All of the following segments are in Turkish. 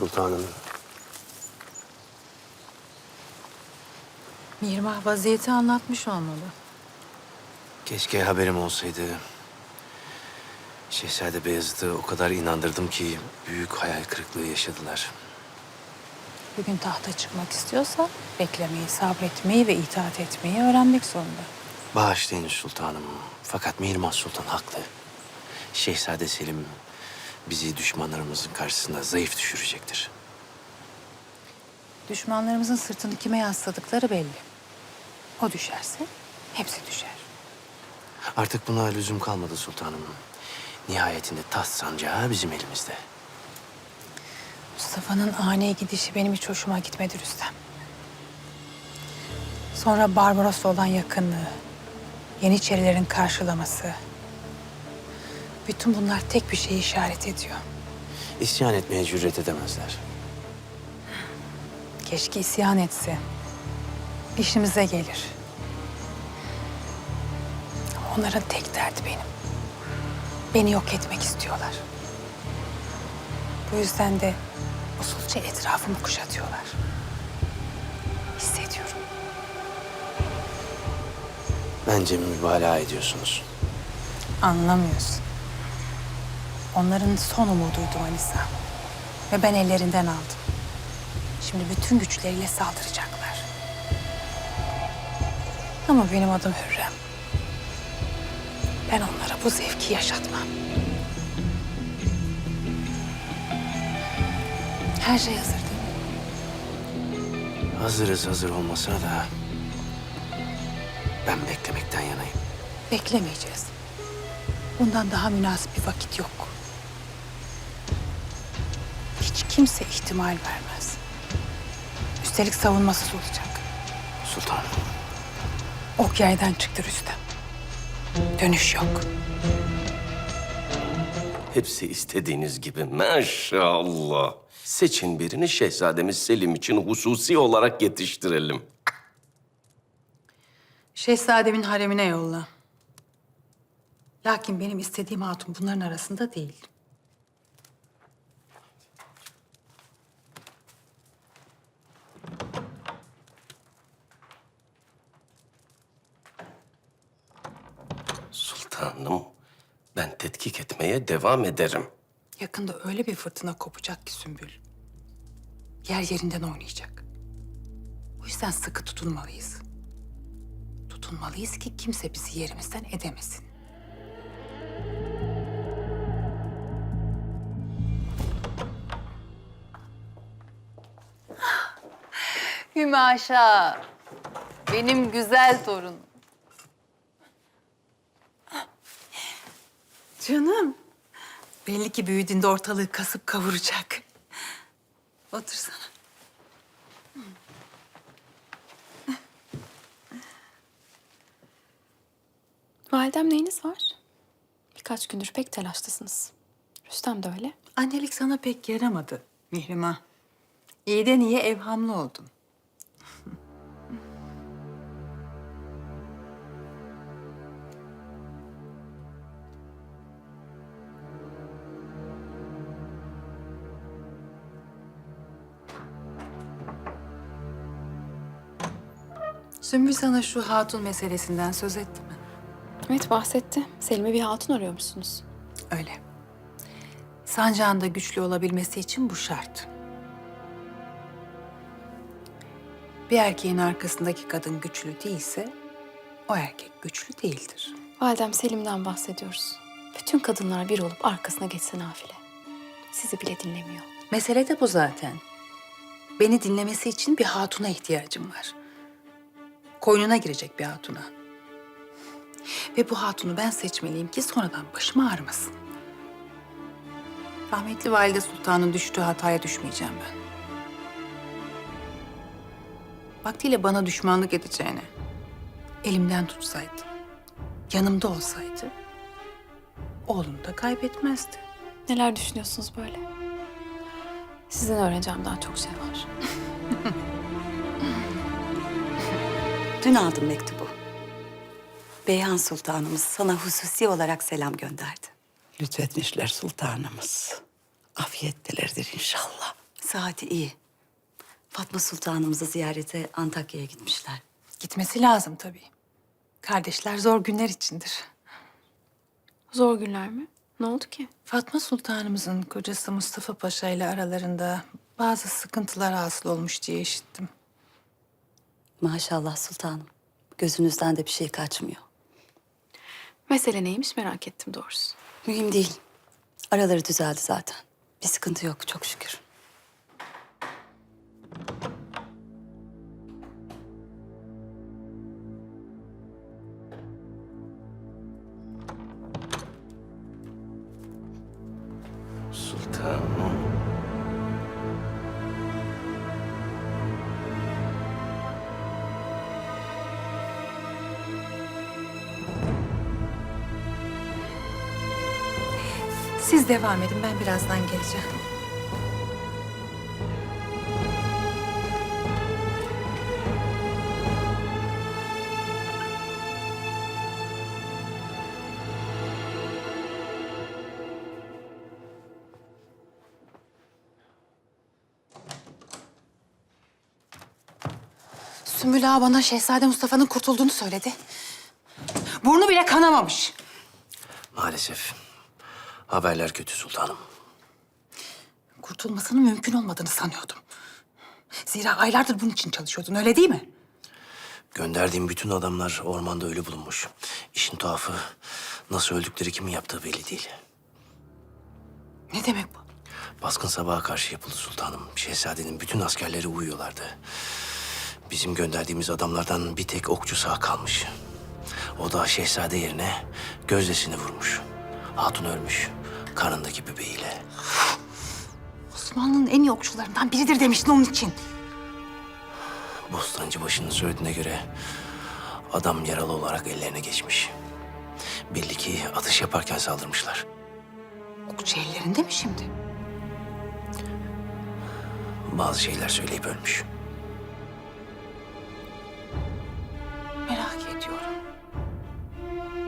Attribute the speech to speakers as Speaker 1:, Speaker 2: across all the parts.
Speaker 1: Sultanım.
Speaker 2: Mirmah vaziyeti anlatmış olmalı.
Speaker 1: Keşke haberim olsaydı. Şehzade Beyazıt'ı o kadar inandırdım ki büyük hayal kırıklığı yaşadılar.
Speaker 2: Bir gün tahta çıkmak istiyorsa beklemeyi, sabretmeyi ve itaat etmeyi öğrenmek zorunda.
Speaker 1: Bağışlayın sultanım. Fakat Mihrimah Sultan haklı. Şehzade Selim bizi düşmanlarımızın karşısında zayıf düşürecektir.
Speaker 2: Düşmanlarımızın sırtını kime yasladıkları belli. O düşerse hepsi düşer.
Speaker 1: Artık buna lüzum kalmadı sultanım. Nihayetinde taht sancağı bizim elimizde.
Speaker 2: Mustafa'nın ani gidişi benim hiç hoşuma gitmedi Rüstem. Sonra Barbaros'la olan yakınlığı, Yeniçerilerin karşılaması. Bütün bunlar tek bir şeyi işaret ediyor.
Speaker 1: İsyan etmeye cüret edemezler.
Speaker 2: Keşke isyan etse. İşimize gelir. Onların tek derdi benim. Beni yok etmek istiyorlar. Bu yüzden de usulca etrafımı kuşatıyorlar. Hissediyorum.
Speaker 1: Bence mübalağa ediyorsunuz.
Speaker 2: Anlamıyorsun. Onların son umuduydu Anisa. Ve ben ellerinden aldım. Şimdi bütün güçleriyle saldıracaklar. Ama benim adım Hürrem. Ben onlara bu zevki yaşatmam. Her şey hazır değil mi?
Speaker 1: Hazırız hazır olmasına da ben beklemekten yanayım.
Speaker 2: Beklemeyeceğiz. Bundan daha münasip bir vakit yok. Kimse ihtimal vermez. Üstelik savunmasız olacak.
Speaker 1: Sultanım.
Speaker 2: Ok yaydan çıktı Rüstem. Dönüş yok.
Speaker 3: Hepsi istediğiniz gibi maşallah. Seçin birini şehzademiz Selim için hususi olarak yetiştirelim.
Speaker 2: Şehzademin haremine yolla. Lakin benim istediğim hatun bunların arasında değil.
Speaker 3: Sultanım, ben tetkik etmeye devam ederim.
Speaker 2: Yakında öyle bir fırtına kopacak ki Sümbül. Yer yerinden oynayacak. O yüzden sıkı tutunmalıyız. Tutunmalıyız ki kimse bizi yerimizden edemesin. Hümaşa. Benim güzel torun. Canım. Belli ki büyüdüğünde ortalığı kasıp kavuracak. Otursana.
Speaker 4: Validem neyiniz var? Birkaç gündür pek telaşlısınız. Rüstem de öyle.
Speaker 2: Annelik sana pek yaramadı Mihrimah. İyiden iyiye evhamlı oldun. Sümbül sana şu hatun meselesinden söz etti mi?
Speaker 4: Evet bahsetti. Selim'e bir hatun arıyormuşsunuz.
Speaker 2: Öyle. Sancağın da güçlü olabilmesi için bu şart. Bir erkeğin arkasındaki kadın güçlü değilse o erkek güçlü değildir.
Speaker 4: Validem Selim'den bahsediyoruz. Bütün kadınlar bir olup arkasına geçse nafile. Sizi bile dinlemiyor.
Speaker 2: Mesele de bu zaten. Beni dinlemesi için bir hatuna ihtiyacım var. Koynuna girecek bir hatuna. Ve bu hatunu ben seçmeliyim ki sonradan başım ağrımasın. Rahmetli Valide Sultan'ın düştüğü hataya düşmeyeceğim ben. Vaktiyle bana düşmanlık edeceğine, elimden tutsaydı, yanımda olsaydı, oğlunu da kaybetmezdi.
Speaker 4: Neler düşünüyorsunuz böyle? Sizden öğreneceğim daha çok şey var.
Speaker 5: Dün aldım mektubu. Beyhan Sultanımız sana hususi olarak selam gönderdi.
Speaker 6: Lütfetmişler sultanımız. Afiyettelerdir inşallah.
Speaker 5: Saati iyi. Fatma Sultanımızı ziyarete Antakya'ya gitmişler.
Speaker 2: Gitmesi lazım tabii. Kardeşler zor günler içindir.
Speaker 4: Zor günler mi? Ne oldu ki?
Speaker 2: Fatma Sultanımızın kocası Mustafa Paşa ile aralarında bazı sıkıntılar hasıl olmuş diye işittim.
Speaker 5: Maşallah sultanım. Gözünüzden de bir şey kaçmıyor.
Speaker 4: Mesele neymiş merak ettim doğrusu.
Speaker 5: Mühim değil. Araları düzeldi zaten. Bir sıkıntı yok çok şükür.
Speaker 2: Siz devam edin, ben birazdan geleceğim. Sümbül Ağa bana Şehzade Mustafa'nın kurtulduğunu söyledi. Burnu bile kanamamış.
Speaker 1: Maalesef. Haberler kötü sultanım.
Speaker 2: Kurtulmasının mümkün olmadığını sanıyordum. Zira aylardır bunun için çalışıyordun, öyle değil mi?
Speaker 1: Gönderdiğim bütün adamlar ormanda ölü bulunmuş. İşin tuhafı nasıl öldükleri kimin yaptığı belli değil.
Speaker 2: Ne demek bu?
Speaker 1: Baskın sabaha karşı yapıldı sultanım. Şehzadenin bütün askerleri uyuyorlardı. Bizim gönderdiğimiz adamlardan bir tek okçu sağ kalmış. O da şehzade yerine gözdesini vurmuş. Hatun ölmüş. Karnındaki bebeğiyle.
Speaker 2: Osmanlı'nın en iyi okçularından biridir demiştin onun için.
Speaker 1: Bostancı başının söylediğine göre adam yaralı olarak ellerine geçmiş. Belli ki atış yaparken saldırmışlar.
Speaker 2: Okçu ellerinde mi şimdi?
Speaker 1: Bazı şeyler söyleyip ölmüş.
Speaker 2: Merak ediyorum.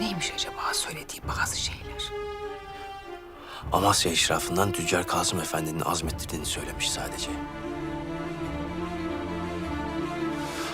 Speaker 2: Neymiş acaba söylediği bazı şeyler?
Speaker 1: Amasya eşrafından Tüccar Kasım Efendi'nin azmettirdiğini söylemiş sadece.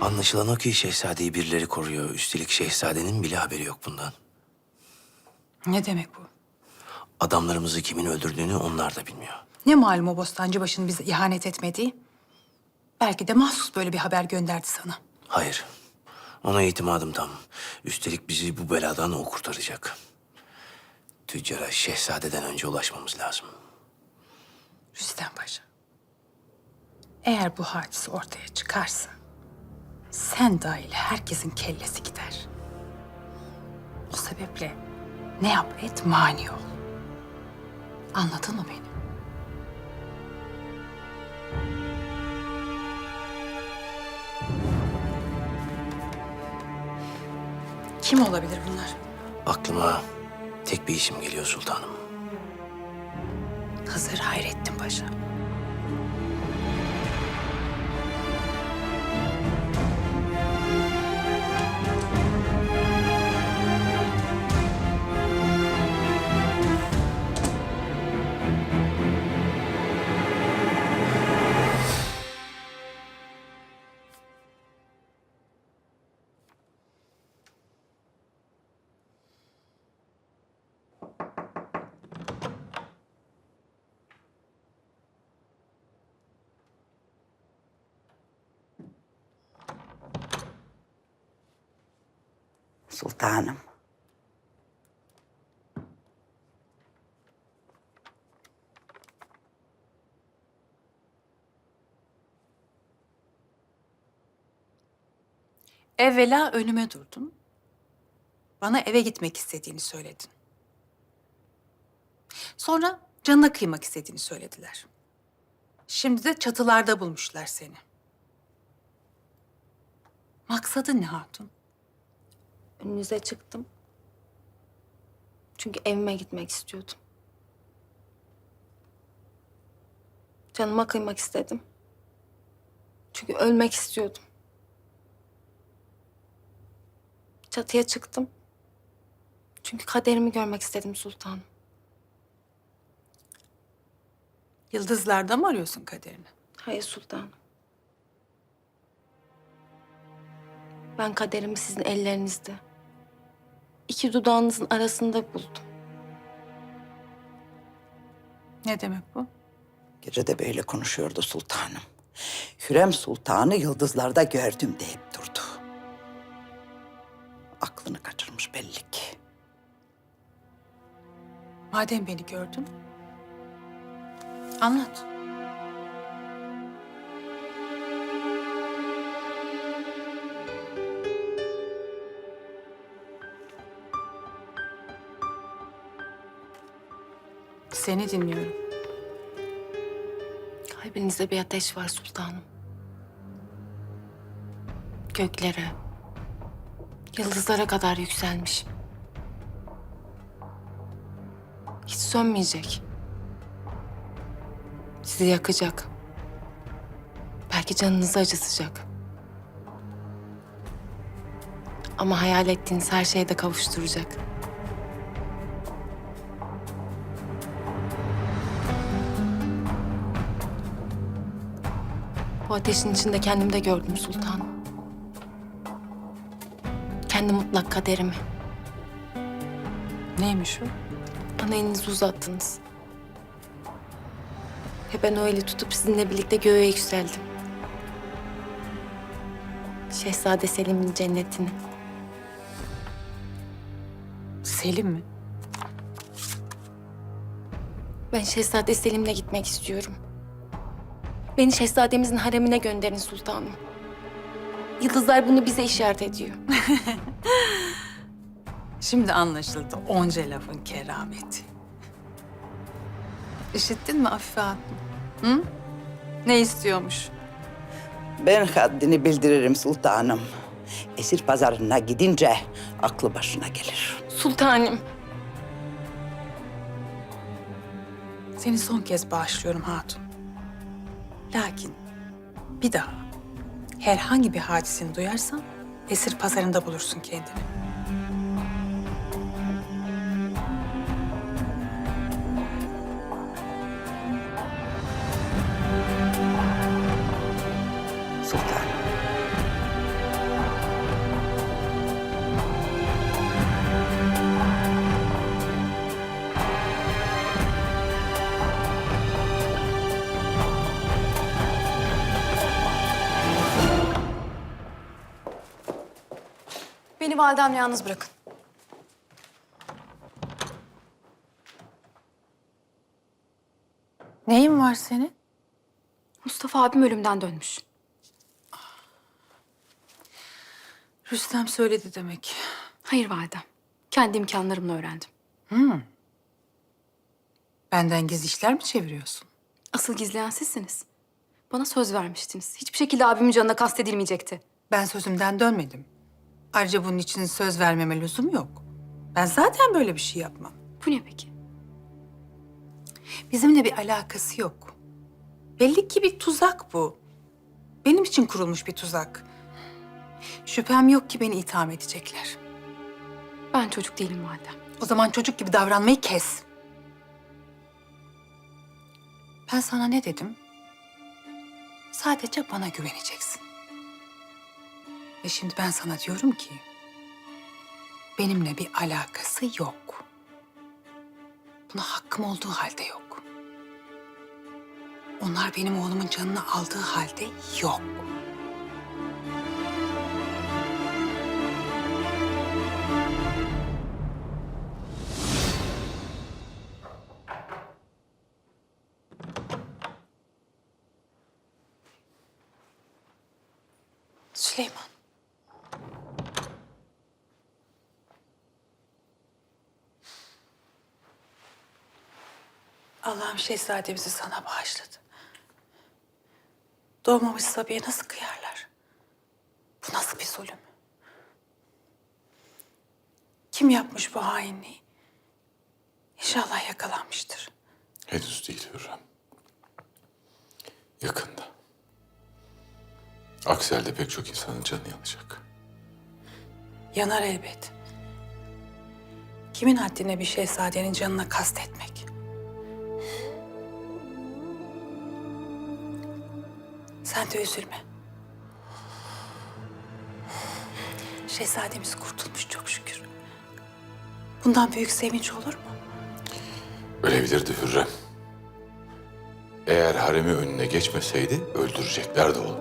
Speaker 1: Anlaşılan o ki şehzadeyi birileri koruyor. Üstelik şehzadenin bile haberi yok bundan.
Speaker 2: Ne demek bu?
Speaker 1: Adamlarımızı kimin öldürdüğünü onlar da bilmiyor.
Speaker 2: Ne malum o Bostancıbaşı'nın bize ihanet etmediği? Belki de mahsus böyle bir haber gönderdi sana.
Speaker 1: Hayır. Ona itimadım tam. Üstelik bizi bu beladan o kurtaracak. Tüccara şehzadeden önce ulaşmamız lazım.
Speaker 2: Rüstem Paşa. Eğer bu hadise ortaya çıkarsa... ...sen dahil herkesin kellesi gider. O sebeple ne yap et mani ol. Anladın mı beni? Kim olabilir bunlar?
Speaker 1: Aklıma tek bir isim geliyor sultanım.
Speaker 2: Hızır Hayrettin Paşa.
Speaker 6: Sultanım.
Speaker 2: Evvela önüme durdun. Bana eve gitmek istediğini söyledin. Sonra canına kıymak istediğini söylediler. Şimdi de çatılarda bulmuşlar seni. Maksadın ne hatun?
Speaker 4: Önünüze çıktım. Çünkü evime gitmek istiyordum. Canıma kıymak istedim. Çünkü ölmek istiyordum. Çatıya çıktım. Çünkü kaderimi görmek istedim sultanım.
Speaker 2: Yıldızlarda mı arıyorsun kaderini?
Speaker 4: Hayır sultanım. Ben kaderimi sizin ellerinizde. İki dudağınızın arasında buldum.
Speaker 2: Ne demek bu?
Speaker 6: Gece de böyle konuşuyordu sultanım. Hürrem Sultan'ı yıldızlarda gördüm deyip durdu. Aklını kaçırmış belli ki.
Speaker 2: Madem beni gördün, anlat. Seni dinliyorum.
Speaker 4: Kalbinizde bir ateş var sultanım. Göklere, yıldızlara kadar yükselmiş. Hiç sönmeyecek. Sizi yakacak. Belki canınızı acıtacak. Ama hayal ettiğiniz her şeye de kavuşturacak. Bu ateşin içinde kendimi de gördüm sultanım. Kendi mutlak kaderimi.
Speaker 2: Neymiş o?
Speaker 4: Bana elinizi uzattınız. Ve ben o eli tutup sizinle birlikte göğe yükseldim. Şehzade Selim'in cennetini.
Speaker 2: Selim mi?
Speaker 4: Ben Şehzade Selim'le gitmek istiyorum. Beni şehzademizin haremine gönderin sultanım. Yıldızlar bunu bize işaret ediyor.
Speaker 2: Şimdi anlaşıldı onca lafın kerameti. İşittin mi Afife Hatun? Hı? Ne istiyormuş?
Speaker 6: Ben haddini bildiririm sultanım. Esir pazarına gidince aklı başına gelir.
Speaker 4: Sultanım.
Speaker 2: Seni son kez bağışlıyorum Hatun. Lakin bir daha herhangi bir hadiseni duyarsan esir pazarında bulursun kendini.
Speaker 4: Beni validemle yalnız bırakın.
Speaker 2: Neyin var senin?
Speaker 4: Mustafa abim ölümden dönmüş.
Speaker 2: Rüstem söyledi demek.
Speaker 4: Hayır validem. Kendi imkanlarımla öğrendim.
Speaker 2: Benden gizli işler mi çeviriyorsun?
Speaker 4: Asıl gizleyen sizsiniz. Bana söz vermiştiniz. Hiçbir şekilde abimin canına kastedilmeyecekti.
Speaker 2: Ben sözümden dönmedim. Ayrıca bunun için söz vermeme lüzum yok. Ben zaten böyle bir şey yapmam.
Speaker 4: Bu ne peki?
Speaker 2: Bizimle bir alakası yok. Belli ki bir tuzak bu. Benim için kurulmuş bir tuzak. Şüphem yok ki beni itham edecekler.
Speaker 4: Ben çocuk değilim validem.
Speaker 2: O zaman çocuk gibi davranmayı kes. Ben sana ne dedim? Sadece bana güveneceksin. Ve şimdi ben sana diyorum ki... ...benimle bir alakası yok. Buna hakkım olduğu halde yok. Onlar benim oğlumun canını aldığı halde yok. Allah'ım şehzademizi sana bağışladı. Doğmamış Sabiye nasıl kıyarlar? Bu nasıl bir zulüm? Kim yapmış bu hainliği? İnşallah yakalanmıştır.
Speaker 7: Henüz değil Hürrem. Yakında. Aksi halde pek çok insanın canı yanacak.
Speaker 2: Yanar elbet. Kimin haddine bir şehzadenin canına kastetmek? Sen de üzülme. Şehzademiz kurtulmuş çok şükür. Bundan büyük sevinç olur mu?
Speaker 7: Ölebilirdi Hürrem. Eğer haremi önüne geçmeseydi öldüreceklerdi onu.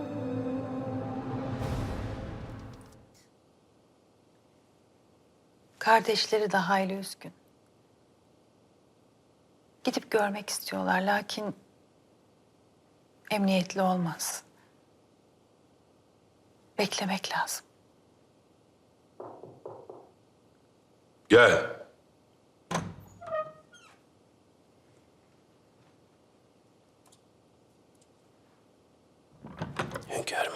Speaker 2: Kardeşleri de hayli üzgün. Gidip görmek istiyorlar lakin emniyetli olmaz. Beklemek lazım.
Speaker 7: Gel.
Speaker 1: Hünkârım.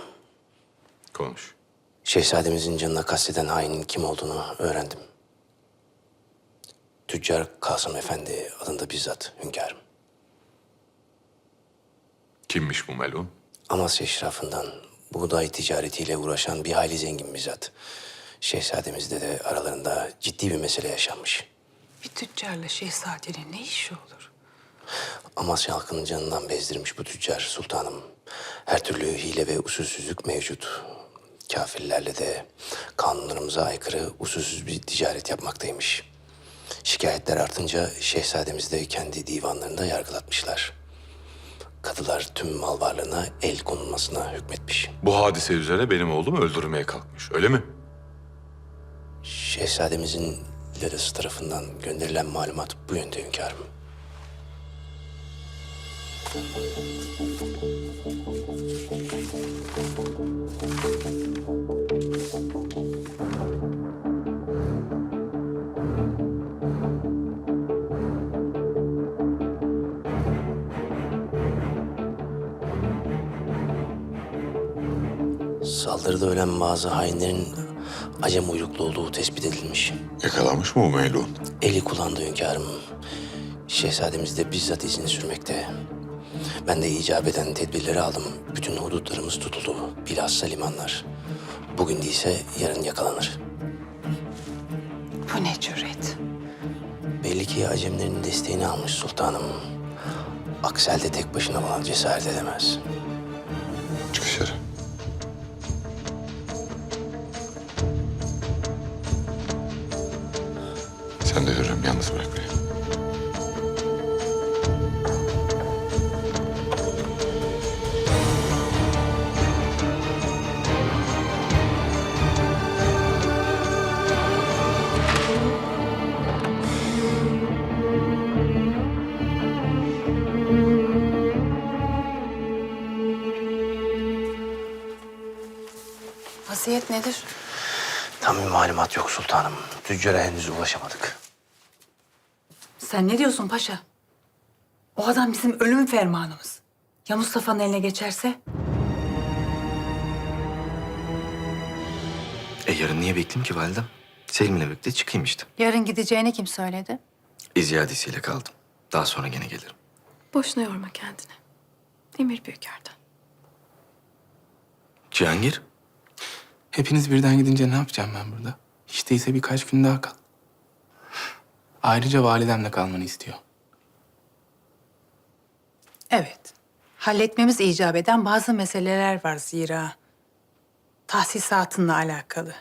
Speaker 7: Konuş.
Speaker 1: Şehzademizin canına kasteden hainin kim olduğunu öğrendim. Tüccar Kasım Efendi adında bizzat hünkârım.
Speaker 7: Kimmiş bu melun?
Speaker 1: Amasya eşrafından buğday ticaretiyle uğraşan bir hayli zengin bizzat. Şehzademizde de aralarında ciddi bir mesele yaşanmış.
Speaker 2: Bir tüccarla şehzadenin ne işi olur?
Speaker 1: Amasya halkının canından bezdirmiş bu tüccar sultanım. Her türlü hile ve usulsüzlük mevcut. Kafirlerle de kanunlarımıza aykırı usulsüz bir ticaret yapmaktaymış. Şikayetler artınca şehzademiz de kendi divanlarında yargılatmışlar. Kadılar tüm mal varlığına el konulmasına hükmetmiş.
Speaker 7: Bu hadise üzerine benim oğlum öldürmeye kalkmış. Öyle mi?
Speaker 1: Şehzademizin Larıs tarafından gönderilen malumat bu yönde hünkârım. Saldırıda ölen bazı hainlerin Acem uyruklu olduğu tespit edilmiş.
Speaker 7: Yakalanmış mı bu melun?
Speaker 1: Eli kullandı hünkârım. Şehzademiz de bizzat izini sürmekte. Ben de icap eden tedbirleri aldım. Bütün hudutlarımız tutuldu. Bilhassa limanlar. Bugün değilse yarın yakalanır.
Speaker 2: Bu ne cüret?
Speaker 1: Belli ki Acemlerin desteğini almış sultanım. Aksel de tek başına buna cesaret edemez.
Speaker 7: Sen de Hürrem yalnız bırak beni.
Speaker 2: Vaziyet nedir?
Speaker 1: Tam bir malumat yok sultanım. Tüccara henüz ulaşamadık.
Speaker 2: Sen ne diyorsun paşa? O adam bizim ölüm fermanımız. Ya Mustafa'nın eline geçerse?
Speaker 8: E yarın niye bekleyeyim ki validem? Selim'le birlikte çıkayım işte.
Speaker 2: Yarın gideceğini kim söyledi?
Speaker 8: İziyadesiyle kaldım. Daha sonra gene gelirim.
Speaker 4: Boşuna yorma kendini. Emir Büyüker'den.
Speaker 8: Cihangir?
Speaker 9: Hepiniz birden gidince ne yapacağım ben burada? Hiç değilse birkaç gün daha kal. Ayrıca validemle kalmanı istiyor.
Speaker 2: Evet. Halletmemiz icap eden bazı meseleler var zira. Tahsisatınla alakalı.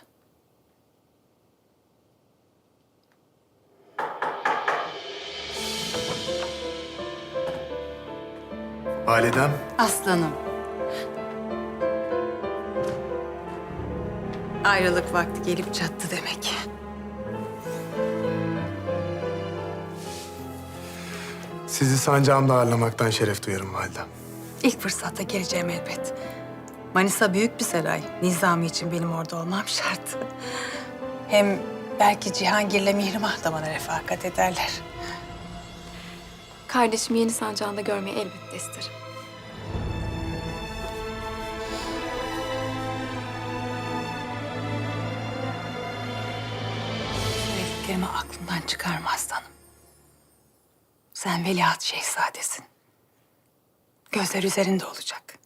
Speaker 10: Validem,
Speaker 2: Aslanım. Ayrılık vakti gelip çattı demek.
Speaker 10: Sizi sancağımda ağırlamaktan şeref duyarım validem.
Speaker 2: İlk fırsatta geleceğim elbet. Manisa büyük bir saray. Nizami için benim orada olmam şart. Hem belki Cihangir'le Mihrimah da bana refakat ederler.
Speaker 4: Kardeşimi yeni sancağında görmeyi elbette isterim.
Speaker 2: Söylediklerimi aklından çıkarma aslanım. Sen veliaht şehzadesin. Gözler üzerinde olacak.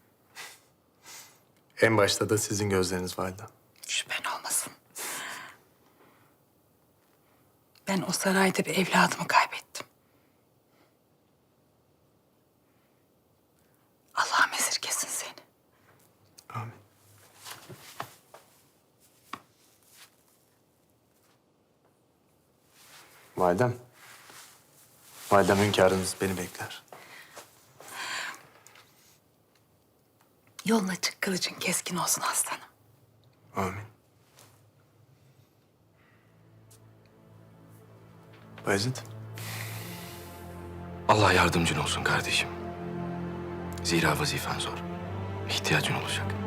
Speaker 10: En başta da sizin gözleriniz validem.
Speaker 2: Şüphen olmasın. Ben o sarayda bir evladımı kaybettim. Allah'ım esirgesin seni. Amin.
Speaker 10: Validem. Validem hünkârınız beni bekler.
Speaker 2: Yolun açık, kılıcın keskin olsun aslanım.
Speaker 10: Amin. Bayezid.
Speaker 8: Allah yardımcın olsun kardeşim. Zira vazifen zor. İhtiyacın olacak.